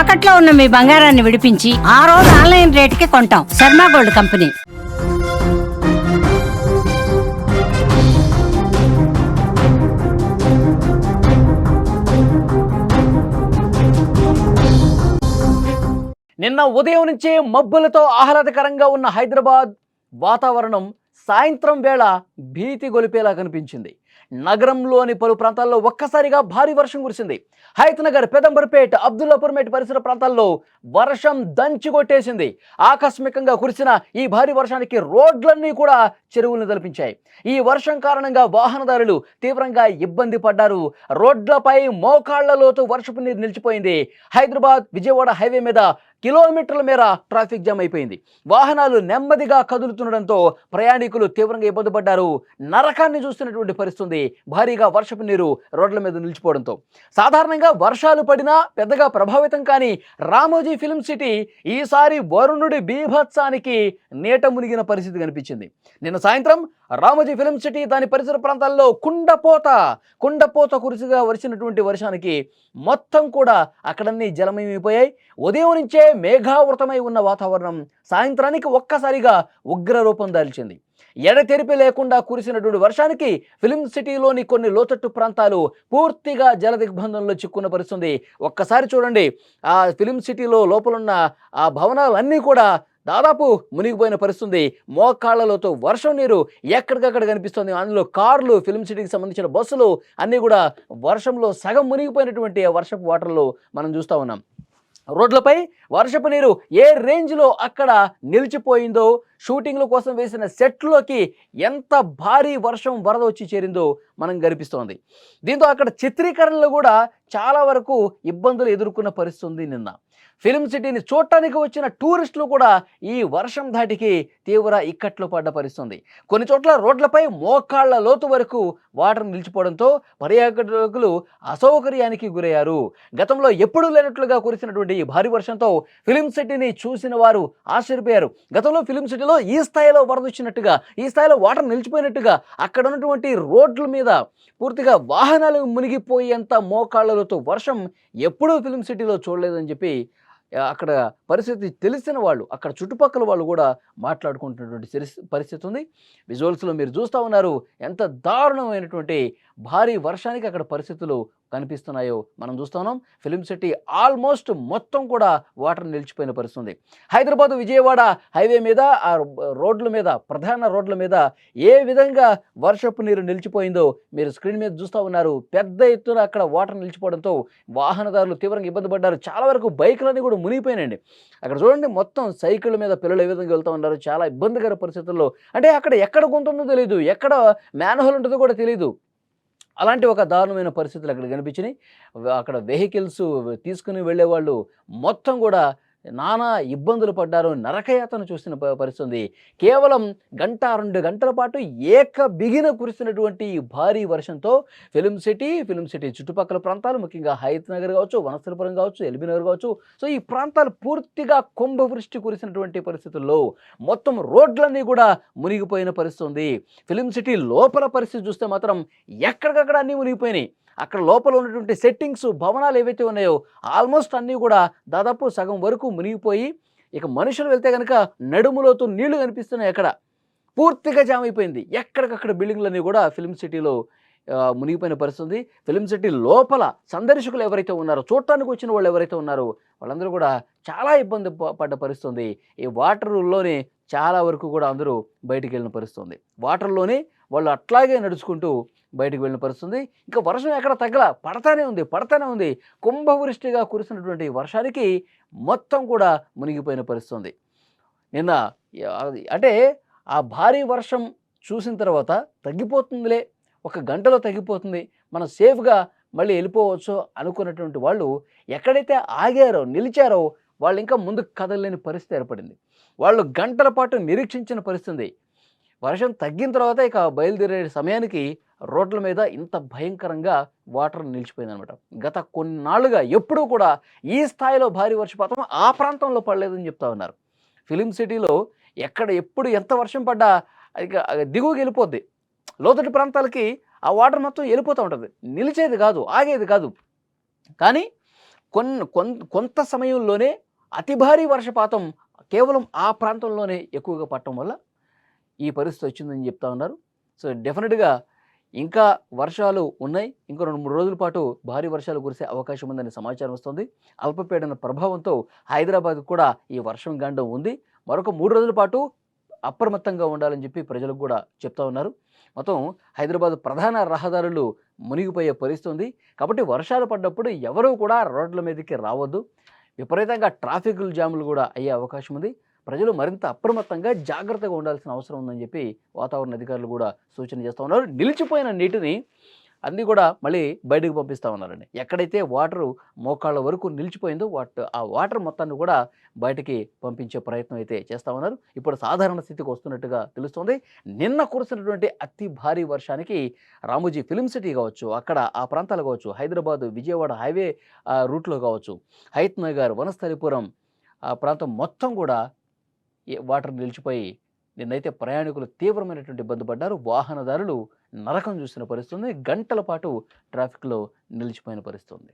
తాకట్లో ఉన్న మీ బంగారాన్ని విడిపించి ఆ రోజు ఆన్లైన్ రేటుకి కొంటాం. Sharma gold company. నిన్న ఉదయం నుంచే మబ్బులతో ఆహ్లాదకరంగా ఉన్న హైదరాబాద్ వాతావరణం సాయంత్రం వేళ భీతి గొలిపేలా కనిపించింది. నగరంలోని పలు ప్రాంతాల్లో ఒక్కసారిగా భారీ వర్షం కురిసింది. హైతనగర్ పెదంబర్పేట్ అబ్దుల్లాపూర్మేట్ పరిసర ప్రాంతాల్లో వర్షం దంచి కొట్టేసింది. ఆకస్మికంగా కురిసిన ఈ భారీ వర్షానికి రోడ్లన్నీ కూడా చెరువులను తలపించాయి. ఈ వర్షం కారణంగా వాహనదారులు తీవ్రంగా ఇబ్బంది పడ్డారు. రోడ్లపై మోకాళ్ళ లోతు వర్షపు నీరు నిలిచిపోయింది. హైదరాబాద్ విజయవాడ హైవే మీద కిలోమీటర్ల మేర ట్రాఫిక్ జామ్ అయిపోయింది. వాహనాలు నెమ్మదిగా కదులుతుండడంతో ప్రయాణికులు తీవ్రంగా ఇబ్బంది పడ్డారు. నరకాన్ని చూస్తున్నటువంటి పరిస్థితుంది. భారీగా వర్షపు నీరు రోడ్ల మీద నిలిచిపోవడంతో. సాధారణంగా వర్షాలు పడినా పెద్దగా ప్రభావితం కాని రామోజీ ఫిల్మ్ సిటీ ఈసారి వరుణుడి బీభత్సానికి నీట మునిగిన పరిస్థితి కనిపించింది. నిన్న సాయంత్రం రామోజీ ఫిల్మ్ సిటీ దాని పరిసర ప్రాంతాల్లో కుండపోత కుండపోత కురిసిగా వరిచినటువంటి వర్షానికి మొత్తం కూడా అక్కడన్నీ జలమయమైపోయాయి. ఉదయం నుంచే మేఘావృతమై ఉన్న వాతావరణం సాయంత్రానికి ఒక్కసారిగా ఉగ్ర రూపం దాల్చింది. ఎడతెరిపి లేకుండా కురిసినటువంటి వర్షానికి ఫిలిం సిటీలోని కొన్ని లోతట్టు ప్రాంతాలు పూర్తిగా జల దిగ్బంధంలో చిక్కున్న పరిస్థితుంది ఒక్కసారి చూడండి ఆ ఫిలిం సిటీలో లోపలున్న ఆ భవనాలన్నీ కూడా దాదాపు మునిగిపోయిన పరిస్థితుంది. మోకాళ్ళలోతో వర్షం నీరు ఎక్కడికక్కడ కనిపిస్తుంది. అందులో కార్లు ఫిల్మ్ సిటీకి సంబంధించిన బస్సులు అన్నీ కూడా వర్షంలో సగం మునిగిపోయినటువంటి ఆ వర్షపు వాటర్లో మనం చూస్తూ ఉన్నాం. రోడ్లపై వర్షపు నీరు ఏ రేంజ్లో అక్కడ నిలిచిపోయిందో షూటింగ్ల కోసం వేసిన సెట్లోకి ఎంత భారీ వర్షం వరద వచ్చి చేరిందో మనం గరిపిస్తోంది. దీంతో అక్కడ చిత్రీకరణలో కూడా చాలా వరకు ఇబ్బందులు ఎదుర్కొన్న పరిస్థితి ఉంది నిన్న. ఫిలిం సిటీని చూడటానికి వచ్చిన టూరిస్టులు కూడా ఈ వర్షం ధాటికి తీవ్ర ఇక్కట్లు పడ్డ పరిస్థితుంది. కొన్ని చోట్ల రోడ్లపై మోకాళ్ళ లోతు వరకు వాటర్ నిలిచిపోవడంతో పర్యాటకులు అసౌకర్యానికి గురయ్యారు. గతంలో ఎప్పుడూ లేనట్లుగా కురిసినటువంటి ఈ భారీ వర్షంతో ఫిలిం సిటీని చూసిన వారు ఆశ్చర్యపోయారు. గతంలో ఫిలిం సిటీలో ఈ స్థాయిలో వరద వచ్చినట్టుగా ఈ స్థాయిలో వాటర్ నిలిచిపోయినట్టుగా అక్కడ ఉన్నటువంటి రోడ్ల మీద పూర్తిగా వాహనాలు మునిగిపోయేంత మోకాళ్ళతో వర్షం ఎప్పుడూ ఫిలిం సిటీలో చూడలేదని చెప్పి అక్కడ పరిస్థితి తెలిసిన వాళ్ళు అక్కడ చుట్టుపక్కల వాళ్ళు కూడా మాట్లాడుకుంటున్నటువంటి పరిస్థితి ఉంది. విజువల్స్లో మీరు చూస్తూ ఉన్నారు ఎంత దారుణమైనటువంటి భారీ వర్షానికి అక్కడ పరిస్థితులు కనిపిస్తున్నాయో మనం చూస్తున్నాం ఫిలిం సిటీ ఆల్మోస్ట్ మొత్తం కూడా వాటర్ నిలిచిపోయిన పరిస్థితి ఉంది. హైదరాబాద్ విజయవాడ హైవే మీద ఆ రోడ్ల మీద ప్రధాన రోడ్ల మీద ఏ విధంగా వర్షపు నీరు నిలిచిపోయిందో మీరు స్క్రీన్ మీద చూస్తూ ఉన్నారు. పెద్ద ఎత్తున అక్కడ వాటర్ నిలిచిపోవడంతో వాహనదారులు తీవ్రంగా ఇబ్బంది పడ్డారు. చాలా వరకు బైకులన్నీ కూడా మునిగిపోయినాయండి. అక్కడ చూడండి మొత్తం సైకిల్ మీద పిల్లలు ఏ విధంగా వెళ్తూ ఉన్నారు. చాలా ఇబ్బందికర పరిస్థితుల్లో. అంటే అక్కడ ఎక్కడ గుంతుందో తెలియదు ఎక్కడ మ్యాన్హోల్ ఉంటుందో కూడా తెలియదు అలాంటి ఒక దారుణమైన పరిస్థితులు అక్కడ కనిపించినాయి. అక్కడ వెహికల్స్ తీసుకుని వెళ్ళే వాళ్ళు మొత్తం కూడా నానా ఇబ్బందులు పడ్డారు నరకయాతను చూసిన పరిస్థితుంది. కేవలం గంట రెండు గంటల పాటు ఏక బిగిన కురిసినటువంటి ఈ భారీ వర్షంతో ఫిలిం సిటీ ఫిలిం సిటీ చుట్టుపక్కల ప్రాంతాలు ముఖ్యంగా హైత్ నగర్ కావచ్చు వనస్థలపురం కావచ్చు ఎల్బీ నగర్ కావచ్చు సో ఈ ప్రాంతాలు పూర్తిగా కుంభవృష్టి కురిసినటువంటి పరిస్థితుల్లో మొత్తం రోడ్లన్నీ కూడా మునిగిపోయిన పరిస్థితి ఉంది ఫిలిం సిటీ లోపల పరిస్థితి చూస్తే మాత్రం ఎక్కడికక్కడ అన్నీ మునిగిపోయినాయి. అక్కడ లోపల ఉన్నటువంటి సెట్టింగ్స్ భవనాలు ఏవైతే ఉన్నాయో ఆల్మోస్ట్ అన్నీ కూడా దాదాపు సగం వరకు మునిగిపోయి ఇక మనుషులు వెళ్తే కనుక నడుములోతో నీళ్ళు కనిపిస్తున్నాయి అక్కడ. పూర్తిగా జామ్ అయిపోయింది. ఎక్కడికక్కడ బిల్డింగ్లన్నీ కూడా ఫిలిం సిటీలో మునిగిపోయిన పరిస్థితి ఫిలిం సిటీ లోపల సందర్శకులు ఎవరైతే ఉన్నారో చూడటానికి వచ్చిన వాళ్ళు ఎవరైతే ఉన్నారో వాళ్ళందరూ కూడా చాలా ఇబ్బంది ప- పడ్డ పరిస్థితుంది. ఈ వాటర్లోనే చాలా వరకు కూడా అందరూ బయటికి వెళ్ళిన పరిస్థితుంది. వాటర్లోనే వాళ్ళు అట్లాగే నడుచుకుంటూ బయటకు వెళ్ళిన పరిస్థితుంది. ఇంకా వర్షం ఎక్కడ తగ్గల పడతానే ఉంది పడతానే ఉంది. కుంభవృష్టిగా కురిసినటువంటి వర్షానికి మొత్తం కూడా మునిగిపోయిన పరిస్థితి ఉంది నిన్న అంటే ఆ భారీ వర్షం చూసిన తర్వాత తగ్గిపోతుందిలే ఒక గంటలో తగ్గిపోతుంది. మనం సేఫ్గా మళ్ళీ వెళ్ళిపోవచ్చు అనుకున్నటువంటి వాళ్ళు ఎక్కడైతే ఆగారో నిలిచారో వాళ్ళు ఇంకా ముందుకు కదలలేని పరిస్థితి ఏర్పడింది. వాళ్ళు గంటల పాటు నిరీక్షించిన పరిస్థితి వర్షం తగ్గిన తర్వాత ఇక బయలుదేరే సమయానికి రోడ్ల మీద ఇంత భయంకరంగా వాటర్ నిలిచిపోయిందనమాట గత కొన్నాళ్ళుగా ఎప్పుడూ కూడా ఈ స్థాయిలో భారీ వర్షపాతం ఆ ప్రాంతంలో పడలేదని చెప్తా ఉన్నారు. ఫిలిం సిటీలో ఎక్కడ ఎప్పుడు ఎంత వర్షం పడ్డా ఇక దిగువకి వెళ్ళిపోద్ది. లోతటి ప్రాంతాలకి ఆ వాటర్ మొత్తం వెళ్ళిపోతూ ఉంటుంది. నిలిచేది కాదు ఆగేది కాదు. కానీ కొన్ కొంత సమయంలోనే అతి భారీ వర్షపాతం కేవలం ఆ ప్రాంతంలోనే ఎక్కువగా పట్టడం వల్ల ఈ పరిస్థితి వచ్చిందని చెప్తా ఉన్నారు. సో డెఫినెట్గా ఇంకా వర్షాలు ఉన్నాయి. ఇంకా రెండు మూడు రోజుల పాటు భారీ వర్షాలు కురిసే అవకాశం ఉందని సమాచారం వస్తుంది. అల్పపీడన ప్రభావంతో హైదరాబాద్ కూడా ఈ వర్షం గండం ఉంది. మరొక మూడు రోజుల పాటు అప్రమత్తంగా ఉండాలని చెప్పి ప్రజలకు కూడా చెప్తా ఉన్నారు. మొత్తం హైదరాబాద్ ప్రధాన రహదారులు మునిగిపోయే పరిస్థితి ఉంది. కాబట్టి వర్షాలు పడ్డప్పుడు ఎవరూ కూడా రోడ్ల మీదకి రావద్దు. విపరీతంగా ట్రాఫిక్ జాములు కూడా అయ్యే అవకాశం ఉంది. ప్రజలు మరింత అప్రమత్తంగా జాగ్రత్తగా ఉండాల్సిన అవసరం ఉందని చెప్పి వాతావరణ అధికారులు కూడా సూచన చేస్తూ ఉన్నారు. నిలిచిపోయిన నీటిని అన్నీ కూడా మళ్ళీ బయటకు పంపిస్తూ ఉన్నారండి. ఎక్కడైతే వాటరు మోకాళ్ళ వరకు నిలిచిపోయిందో వాట్ ఆ వాటర్ మొత్తాన్ని కూడా బయటికి పంపించే ప్రయత్నం అయితే చేస్తూ ఉన్నారు. ఇప్పుడు సాధారణ స్థితికి వస్తున్నట్టుగా తెలుస్తోంది. నిన్న కురిసినటువంటి అతి భారీ వర్షానికి రామోజీ ఫిలిం సిటీ కావచ్చు అక్కడ ఆ ప్రాంతాలు కావచ్చు హైదరాబాద్ విజయవాడ హైవే రూట్లో కావచ్చు హైత్ నగర్ వనస్థలిపురం ఆ ప్రాంతం మొత్తం కూడా వాటర్ నిలిచిపోయి నిన్నైతే ప్రయాణికులు తీవ్రమైనటువంటి ఇబ్బంది పడ్డారు. వాహనదారులు నరకం చూసిన పరిస్థితి ఉంది గంటల పాటు ట్రాఫిక్లో నిలిచిపోయిన పరిస్థితి ఉంది